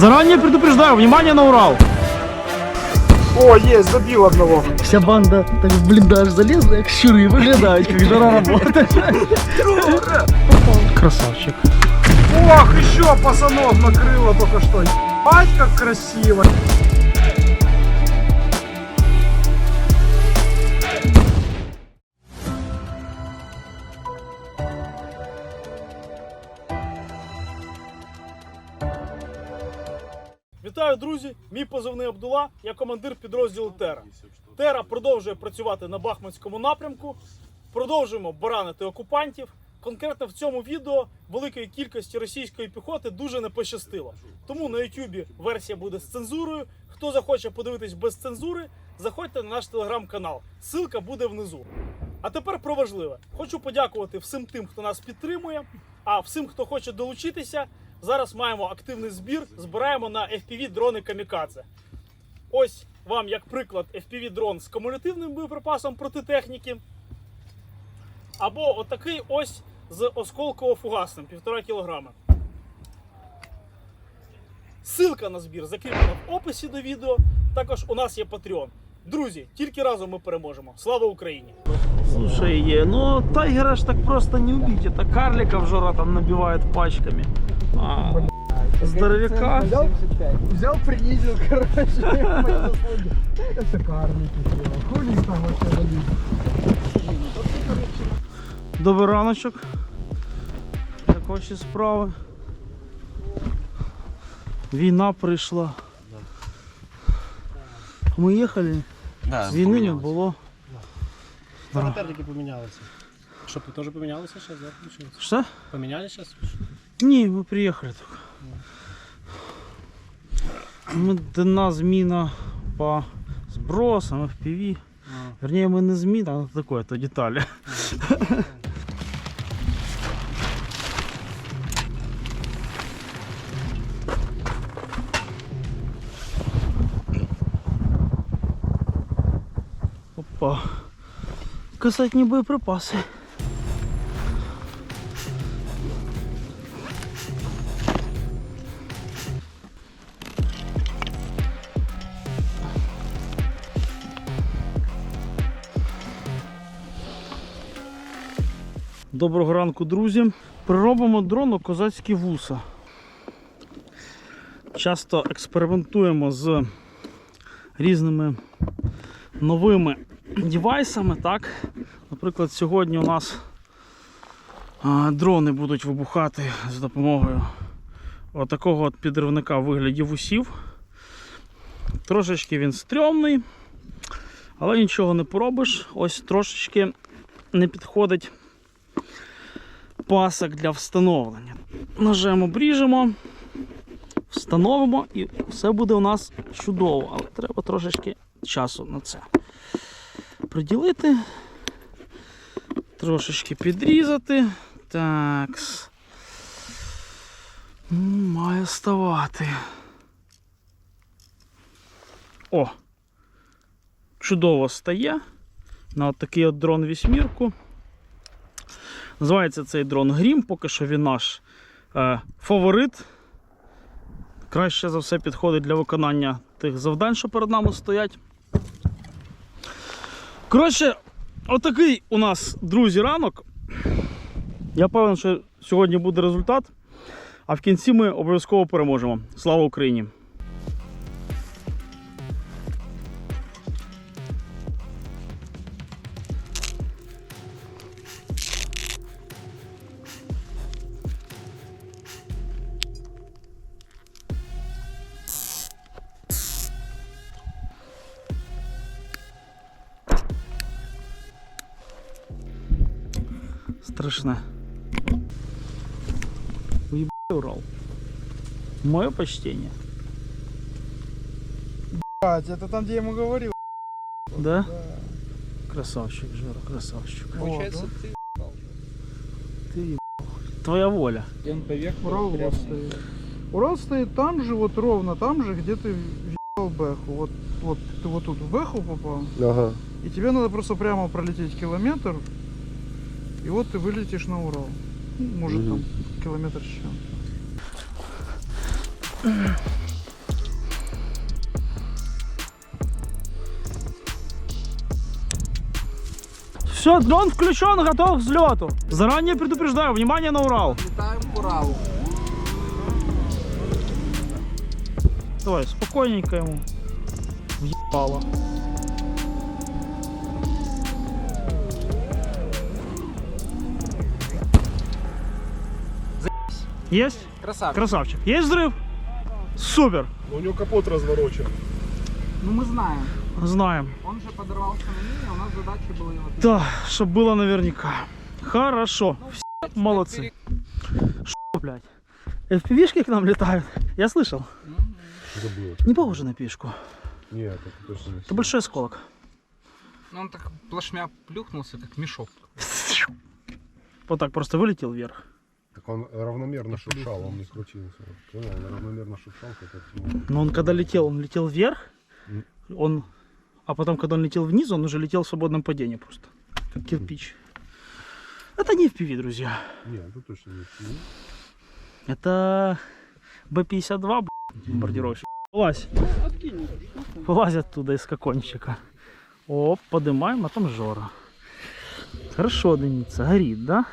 Заранее предупреждаю, внимание на Урал. О, есть, забил одного. Вся банда так в блиндаж залезла, як щури, виглядають, як жара работает. Красавчик. Ох, еще пацанов накрыло только что. Ать, как красиво. Вітаю, друзі! Мій позивний Абдула, я командир підрозділу Тера. Тера продовжує працювати на Бахманському напрямку. Продовжуємо баранити окупантів. Конкретно в цьому відео великої кількості російської піхоти дуже не пощастило. Тому на Ютубі версія буде з цензурою. Хто захоче подивитись без цензури, заходьте на наш телеграм-канал. Ссылка буде внизу. А тепер про важливе. Хочу подякувати всім тим, хто нас підтримує. А всім, хто хоче долучитися, зараз маємо активний збір. Збираємо на FPV дрони Камікадзе. Ось вам як приклад FPV дрон з кумулятивним боєприпасом проти техніки. Або отакий ось з осколково-фугасним 1,5 кг. Ссылка на збір закріплена в описі до відео. Також у нас є Patreon. Друзі, тільки разом ми переможемо. Слава Україні! Слушай, ну тайгера ж так просто не убить. Это карликов жора там набивает пачками. А, здоровяка. Взял, взял, принизил, короче. Это карлики. Хули их там вообще валить? Добрий раночок. Як ваші справи? Війна прийшла. Ми їхали, Да, війни не було. Характерники помінялися. Що, теж помінялися зараз, да? Що? Поміняли зараз? Ні, ми приїхали тільки. Ми дана зміна по збросам, FPV. Вернее, ми не зміна, а таке, то деталі. Опа. Касательні боєприпаси. Доброго ранку, друзі. Приробимо дрону козацькі вуса. Часто експериментуємо з різними новими девайсами. Так? Наприклад, сьогодні у нас дрони будуть вибухати з допомогою отакого от підривника в вигляді вусів. Трошечки він стрьомний, але нічого не поробиш. Ось трошечки не підходить пасок для встановлення. Ножем обріжемо, встановимо і все буде у нас чудово, але треба трошечки часу на це приділити, трошечки підрізати. Так. Має ставати. О! Чудово стає на такий от дрон вісьмірку. Називається цей дрон Грім, поки що він наш е, фаворит. Краще за все підходить для виконання тих завдань, що перед нами стоять. Коротше, отакий у нас, друзі, ранок. Я певен, що сьогодні буде результат, а в кінці ми обов'язково переможемо. Слава Україні! Страшне. Уебай Урал. Мое почтение. Это там, где я ему говорил. Да? Красавчик, Жора, красавчик. Получается, ты Ты ебал. Твоя воля. Урал у вас стоит. Урал стоит там же, вот ровно там же, где ты въебал Бэху. Вот, вот ты вот тут в Бэху попал. Ага. И тебе надо просто прямо пролететь километр. И вот ты вылетишь на Урал. Ну, может угу. там километр с чем. Все, дрон включен, готов к взлету. Заранее предупреждаю, внимание на Урал. Летаем к Уралу. Давай, спокойненько ему. Въебало. Есть? Красавчик. Красавчик. Есть взрыв? Супер. У него капот разворочен. Ну мы знаем. Знаем. Он же подорвался на мине, у нас задача была его Да, чтобы было наверняка. Хорошо. Все молодцы. Что, блядь? FPV-шки к нам летают. Я слышал. Было. Не похоже на пишку. Нет, это точно не Это большой осколок. Ну он так плашмя плюхнулся, как мешок. Вот так просто вылетел вверх. Так он равномерно шуршал, он не крутился. Понял, он равномерно шуршал, как от. Но он когда летел, он летел вверх. Он... А потом, когда он летел вниз, он уже летел в свободном падении просто. Как кирпич. Это не FPV, друзья. Нет, это точно не тьмы. Это Б-52, блядь, бомбардировщик. Вылазь. Вылазь оттуда из кокончика. Оп, поднимаем, а там Жора. Хорошо дымится, горит, да?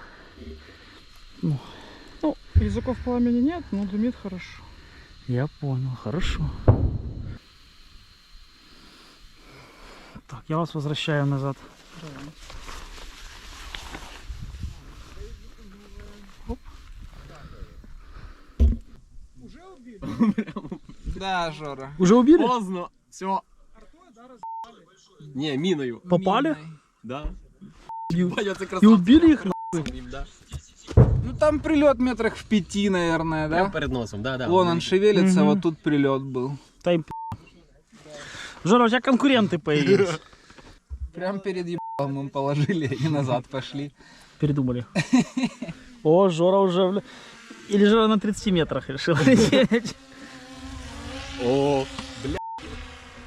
Ну, языков пламени нет, но дымит хорошо. Я понял, хорошо. Так, я вас возвращаю назад. Да, Жора. Уже убили? Поздно. Все. Не, миною. Попали? Да. И, убили их? на- Їм, да. Там прилет метрах в пяти, наверное, Прямо да? перед носом, да, да. Вон он шевелится, Мгм. вот тут прилет был. Та им п***. Жора, у тебя конкуренты появились. Прям перед ебалом им положили и назад пошли. Передумали. О, Жора уже... Или Жора на 30 метрах решил лететь. О,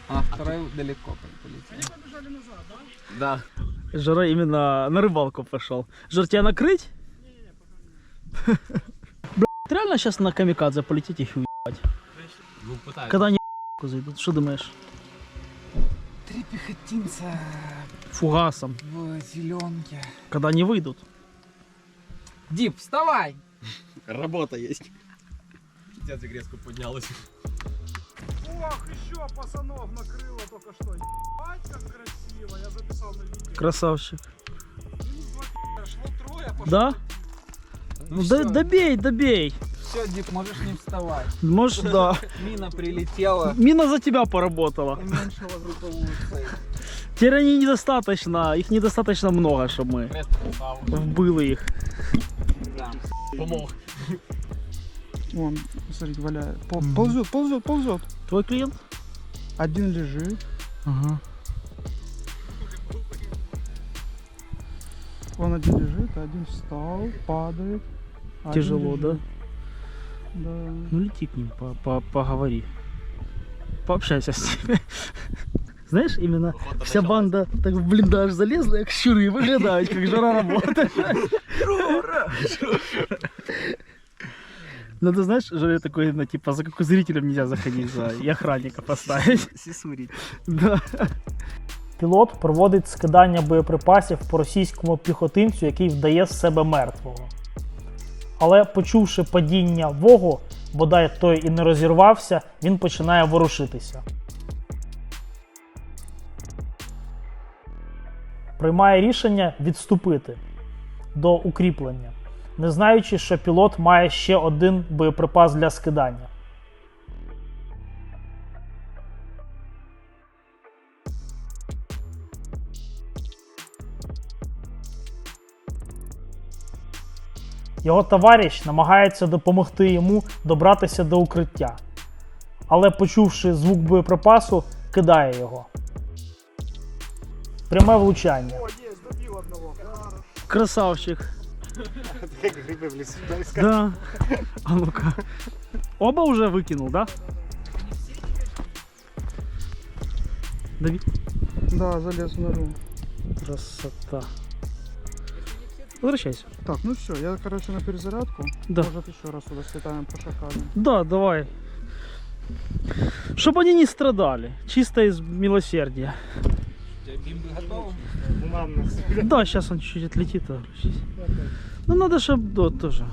А второй далеко полетел. да. Жора именно на рыбалку пошел. Жор, тебя накрыть? Блядь, реально сейчас на камикадзе полететь их уебать? Ну. Когда они зайдут, что думаешь? Три пехотинца Фугасом. в зеленке. Когда они выйдут. Дип, вставай! Работа есть. Дядя резко поднялась. Ох, еще пацанов накрыло только что. Ебать, как красиво. Я записал на видео. Красавчик. Минус два пи***, шло трое, пошло. Да? Ну, да, добей, добей. Все, Дип, можешь не вставать. Можешь, да. Мина прилетела. Мина за тебя поработала. Уменьшила групповую цель. Теперь они недостаточно, их недостаточно много, чтобы мы вбили их. Да. Помог. Вон, смотрите, валяет. Пол-. Ползет, ползет, ползет. Твой клиент? Один лежит. Ага. Он один лежит, а один встал, падает. Один Тяжело, да? лежит. Да. Ну лети к ним, по -по поговори. Пообщайся с ними. Знаешь, именно Охота вся началась. банда так в блиндаж залезла, як щури, виглядають, як жара работает. Надо, знаешь, Жоре такой, ну, типа, за какой зрителем нельзя заходить, за и охранника поставить. Сисурить. Да. Пілот проводить скидання боєприпасів по російському піхотинцю, який вдає з себе мертвого. Але, почувши падіння вогу, бодай той і не розірвався, він починає ворушитися. Приймає рішення відступити до укріплення, не знаючи, що пілот має ще один боєприпас для скидання. Його товариш намагається допомогти йому добратися до укриття, але, почувши звук боєприпасу, кидає його. Пряме влучання. Красавчик. Да. А ну-ка. Оба уже выкинул, да? Давид. Да, залез в нору. Красота. Возвращайся. Так, ну все, я, короче, на перезарядку. Да. Может, еще раз сюда слетаем по шакалам. Да, давай. Чтобы они не страдали. Чисто из милосердия. тебя бимбы готовы? Да, сейчас он чуть-чуть отлетит. а, щас. Ну надо, чтобы да, тоже.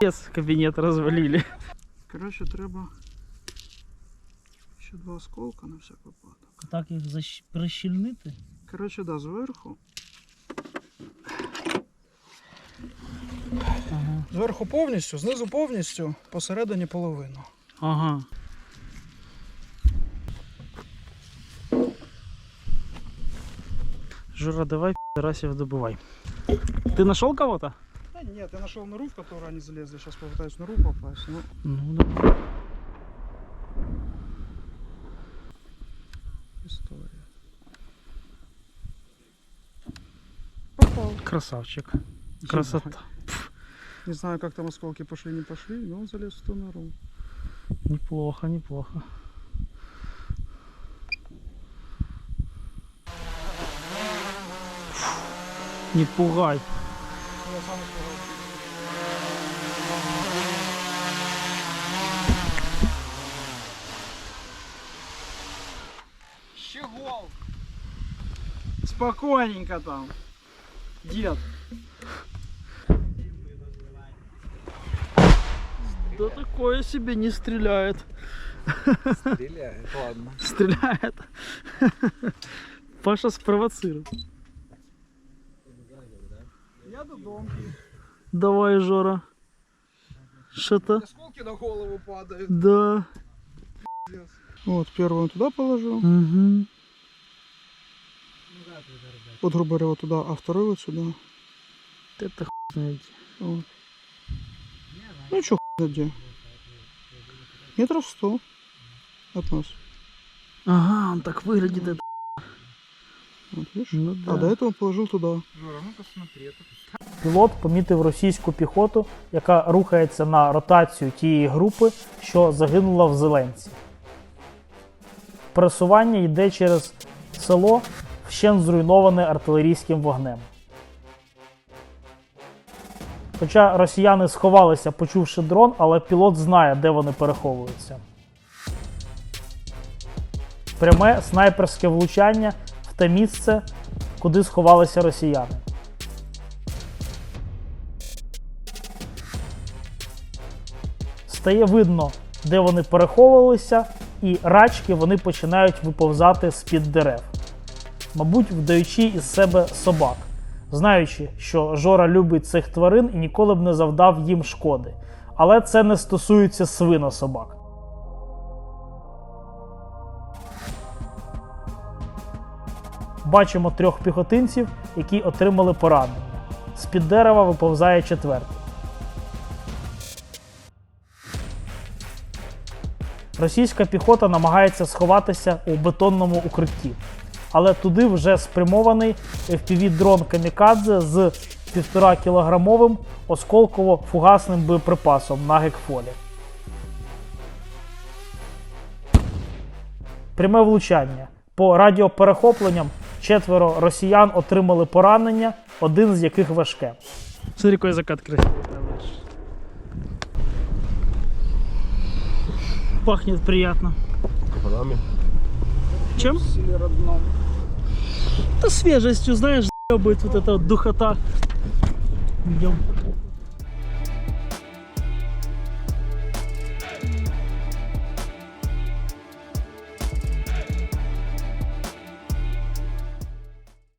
Пиздец, кабинет развалили. Короче, треба ще два осколка на всяк випадок. Так їх прищільнити. Короче, да, зверху. Зверху повністю, знизу повністю, посередині половину. Ага. Жора, давай пидорасев добывай. Ты нашел кого-то? Да нет, я нашел нору, в которую они залезли. Сейчас попытаюсь в нору попасть. Ну, Ну да. Красавчик. Красота. Не знаю, как там осколки пошли, не пошли, но он залез в ту нору. Неплохо, неплохо. Не пугай. Щегол! Спокойненько там. Дед. Да такое себе не стреляет. Стреляет, ладно. Стреляет. Паша спровоцировал. Я додому. Давай, Жора. Что-то? Осколки на голову падают. Да. Вот, первую туда положил. Угу. Вот, грубо говоря, вот туда, а второй вот сюда. Это хуй знает. Вот. Ну чё, хуй где? Метров сто от нас. Ага, он так выглядит. Это. Вот, видишь? Ну А до этого положил туда. Жора, ну посмотри. это Пілот помітив російську піхоту, яка рухається на ротацію тієї групи, що загинула в Зеленці. Пересування йде через село, вщен зруйноване артилерійським вогнем. Хоча росіяни сховалися, почувши дрон, але пілот знає, де вони переховуються. Пряме снайперське влучання в те місце, куди сховалися росіяни. стає видно, де вони переховувалися, і рачки вони починають виповзати з-під дерев, мабуть, вдаючи із себе собак, знаючи, що Жора любить цих тварин і ніколи б не завдав їм шкоди. Але це не стосується свинособак. Бачимо трьох піхотинців, які отримали поранення. З-під дерева виповзає четвертий. Російська піхота намагається сховатися у бетонному укритті, але туди вже спрямований FPV-дрон Камікадзе з 1,5 кілограмовим осколково-фугасним боєприпасом на гекфолі. Пряме влучання. По радіоперехопленням четверо росіян отримали поранення, один з яких важке. Смотри, який закат красивий. Пахнет приятно. Чем? Да свежестью, знаешь, будет вот эта вот духота. Идем.